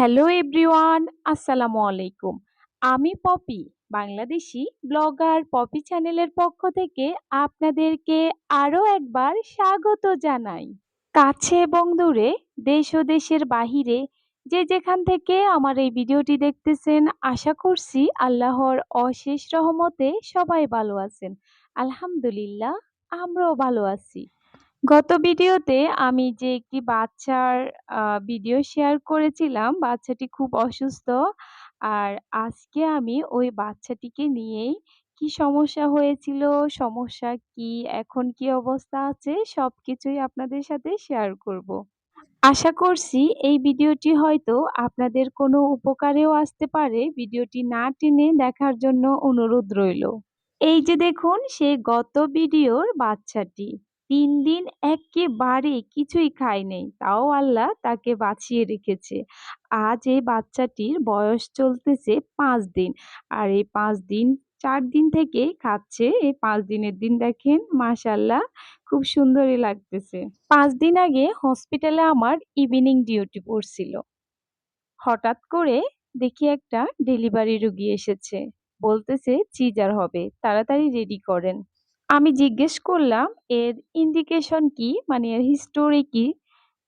Hello everyone, আসসালামু আলাইকুম। আমি পপি, বাংলাদেশি ব্লগার পপি চ্যানেলের পক্ষ থেকে আপনাদেরকে আরও একবার স্বাগত জানাই। কাছে এবং দূরে, দেশ ও দেশের বাহিরে, যে যেখান থেকে আমার এই ভিডিওটি দেখতেছেন, আশা করছি আল্লাহর অশেষ রহমতে সবাই ভালো আছেন। আলহামদুলিল্লাহ, আমরাও ভালো আছি। গত ভিডিওতে আমি যে একটি বাচ্চার ভিডিও শেয়ার করেছিলাম, বাচ্চাটি খুব অসুস্থ। আর আজকে আমি ওই বাচ্চাটিকে নিয়েই কি সমস্যা হয়েছিল, সমস্যা কি, এখন কি অবস্থা আছে সব কিছুই আপনাদের সাথে শেয়ার করব। আশা করছি এই ভিডিওটি হয়তো আপনাদের কোনো উপকারেও আসতে পারে। ভিডিওটি না টেনে দেখার জন্য অনুরোধ রইল। এই যে দেখুন সে গত ভিডিওর বাচ্চাটি। ৩ দিন একেবারে কিছুই খায় নাই। তাও আল্লাহ তাকে বাঁচিয়ে রেখেছে। আজ এই বাচ্চাটির বয়স চলতেছে পাঁচ দিন। আর এই পাঁচ দিন, চার দিন থেকে খাচ্ছে। এই পাঁচ দিনের দিন দেখেন, মাশাআল্লাহ, খুব সুন্দরই লাগতেছে। পাঁচ দিন আগে হসপিটালে আমার ইভিনিং ডিউটি পড়ছিল। হঠাৎ করে দেখি একটা ডেলিভারি রুগী এসেছে। বলতেছে সিজার হবে। তাড়াতাড়ি রেডি করেন। আমি জিজ্ঞেস করলাম এর ইন্ডিকেশন কি? মানে এর হিস্টোরি কি?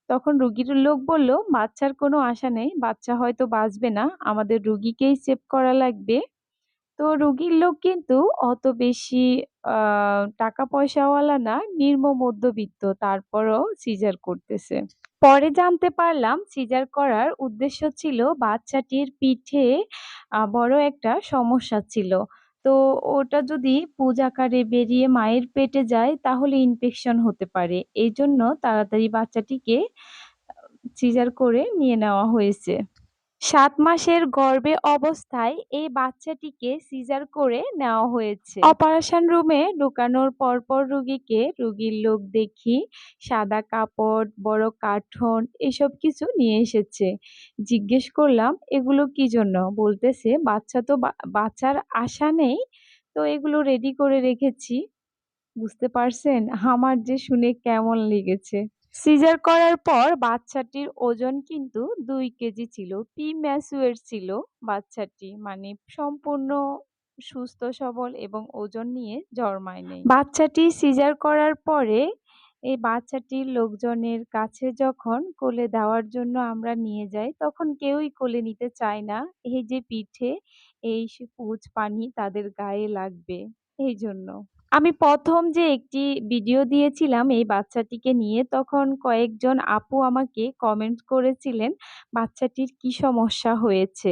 তখন রুগীর লোক বলল, "বাচ্চার কোনো আশা নেই। বাচ্চা হয়তো বাঁচবে না। আমাদের রুগীকেই সেভ করা লাগবে।" তো রুগীর লোক কিন্তু অত বেশি টাকা পয়সাওয়ালা না, নিম্ন মধ্যবিত্ত। তারপরও সিজার করতেছে। পরে জানতে পারলাম সিজার করার উদ্দেশ্য ছিল বাচ্চাটির পিঠে বড় একটা সমস্যা ছিল। তো ওটা যদি পুজ আকারে বেরিয়ে মায়ের পেটে যায়, তাহলে ইনফেকশন হতে পারে। এই জন্য তাড়াতাড়ি বাচ্চাটিকে সিজার করে নিয়ে নেওয়া হয়েছে। ৭ মাসের গর্ভে অবস্থায় এই বাচ্চাটিকে সিজার করে নেওয়া হয়েছে। অপারেশন রুমে ঢুকানোর পরপর রুগীকে রুগীর লোক দেখি সাদা কাপড়, বড় কার্টন এসব কিছু নিয়ে এসেছে। জিজ্ঞেস করলাম, "এগুলো কি জন্য?" বলতেছে, "বাচ্চা তো বা বাঁচার আশা নেই। তো এগুলো রেডি করে রেখেছি।" বুঝতে পারছেন? আমার যে শুনে কেমন লেগেছে। সিজার করার পর বাচ্চাটির ওজন কিন্তু দুই কেজি ছিল। প্রিম্যাচুয়ার ছিল বাচ্চাটি। মানে সম্পূর্ণ সুস্থ সবল এবং ওজন নিয়ে জন্মায় নাই। বাচ্চাটি সিজার করার পরে এই বাচ্চাটির লোকজনের কাছে যখন কোলে দেওয়ার জন্য আমরা নিয়ে যাই, তখন কেউই কোলে নিতে চায় না। এই যে পিঠে এই পুজ পানি তাদের গায়ে লাগবে, এইজন্য। আমি প্রথম যে একটি ভিডিও দিয়েছিলাম এই বাচ্চাটিকে নিয়ে, তখন কয়েকজন আপু আমাকে কমেন্ট করেছিলেন বাচ্চাটির কি সমস্যা হয়েছে।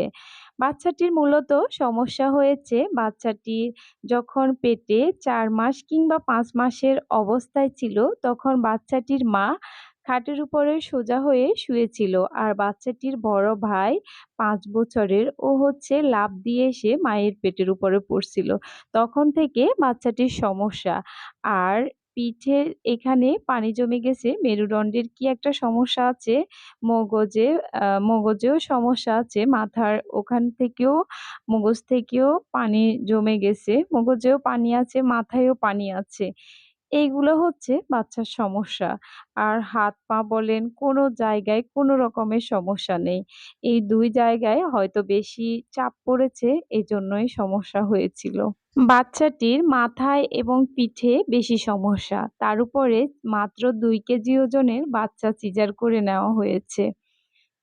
বাচ্চাটির মূলত সমস্যা হয়েছে বাচ্চাটি যখন পেটে চার মাস কিংবা পাঁচ মাসের অবস্থায় ছিল, তখন বাচ্চাটির মা খাটের উপরে সোজা হয়ে শুয়েছিল। আর বাচ্চাটির বড় ভাই পাঁচ বছরের, ও হচ্ছে লাফ দিয়ে এসে মায়ের পেটের উপরে পড়ছিল। তখন থেকে বাচ্চাটির সমস্যা। আর পিঠের এখানে পানি জমে গেছে। মেরুদণ্ডের কি একটা সমস্যা আছে। মগজে মগজেও সমস্যা আছে। মাথার ওখান থেকেও মগজ থেকেও পানি জমে গেছে। মগজেও পানি আছে, মাথায়ও পানি আছে। এইগুলো হচ্ছে বাচ্চার সমস্যা। আর হাত-পা বলেন কোনো জায়গায় কোনো রকমের সমস্যা নেই। এই দুই জায়গায় হয়তো বেশি চাপ পড়েছে, এজন্যই সমস্যা হয়েছিল। বাচ্চাটির মাথায় এবং পিঠে বেশি সমস্যা। তার উপরে মাত্র দুই কেজি ওজনের বাচ্চা সিজার করে নেওয়া হয়েছে।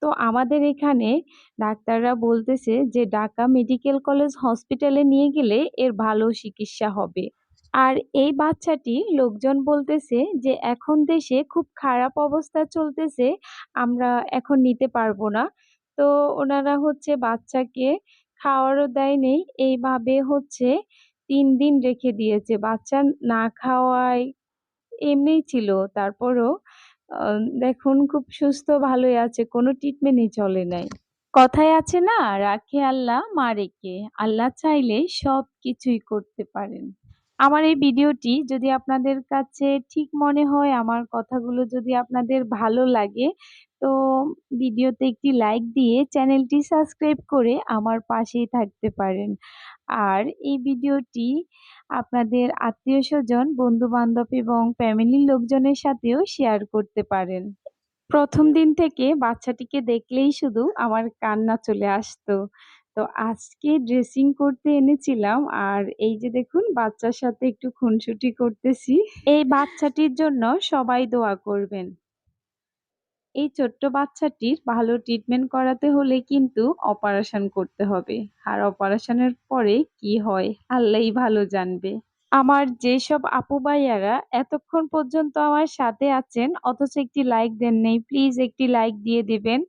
তো আমাদের এখানে ডাক্তাররা বলতেছে যে ঢাকা মেডিকেল কলেজ হসপিটালে নিয়ে গেলে এর ভালো চিকিৎসা হবে। আর এই বাচ্চাটি লোকজন বলতেছে যে এখন দেশে খুব খারাপ অবস্থা চলতেছে, আমরা এখন নিতে পারব না। তো ওনারা হচ্ছে বাচ্চাকে খাওয়ারও দেয় নাই। এইভাবে হচ্ছে তিন দিন রেখে দিয়েছে। বাচ্চা না খাওয়ায় এমনিই ছিল। তারপরও দেখুন খুব সুস্থ ভালোই আছে। কোনো ট্রিটমেন্টই চলে নাই। কথায় আছে না, রাখে আল্লাহ মারে কে। আল্লাহ চাইলে সব কিছুই করতে পারেন। আমার এই ভিডিওটি যদি আপনাদের কাছে ঠিক মনে হয়, আমার কথাগুলো যদি আপনাদের ভালো লাগে, তো ভিডিওতে একটি লাইক দিয়ে চ্যানেলটি সাবস্ক্রাইব করে আমার পাশেই থাকতে পারেন। আর এই ভিডিওটি আপনাদের আত্মীয়স্বজন, বন্ধু-বান্ধব এবং ফ্যামিলির লোকজনের সাথেও শেয়ার করতে পারেন। প্রথম দিন থেকে বাচ্চাটিকে দেখলেই শুধু আমার কান্না চলে আসতো। তো আজকে ড্রেসিং করতে এনেছিলাম আর এই যে দেখুন, বাচ্চার সাথে একটু খুনসুটি করতেছি। এই বাচ্চাটির জন্য সবাই দোয়া করবেন। এই ছোট্ট বাচ্চাটির ভালো ট্রিটমেন্ট করাতে হলে কিন্তু অপারেশন করতে হবে। আর অপারেশনের পরে কি হয়, আল্লাহই ভালো জানবে। আমার যেসব আপু ভাইয়ারা এতক্ষণ পর্যন্ত আমার সাথে আছেন অথচ একটি লাইক দেন নেই প্লিজ একটি লাইক দিয়ে দিবেন।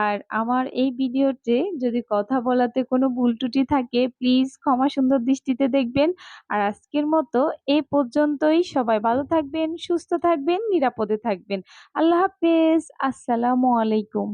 আর আমার এই ভিডিওতে যদি কথা বলাতে কোনো ভুল থাকে প্লিজ ক্ষমা সুন্দর দৃষ্টিতে দেখবেন। আর আজকের মতো এ পর্যন্তই সবাই ভালো থাকবেন, সুস্থ থাকবেন, নিরাপদে থাকবেন। আল্লাহ হাফেজ। আসসালামু আলাইকুম।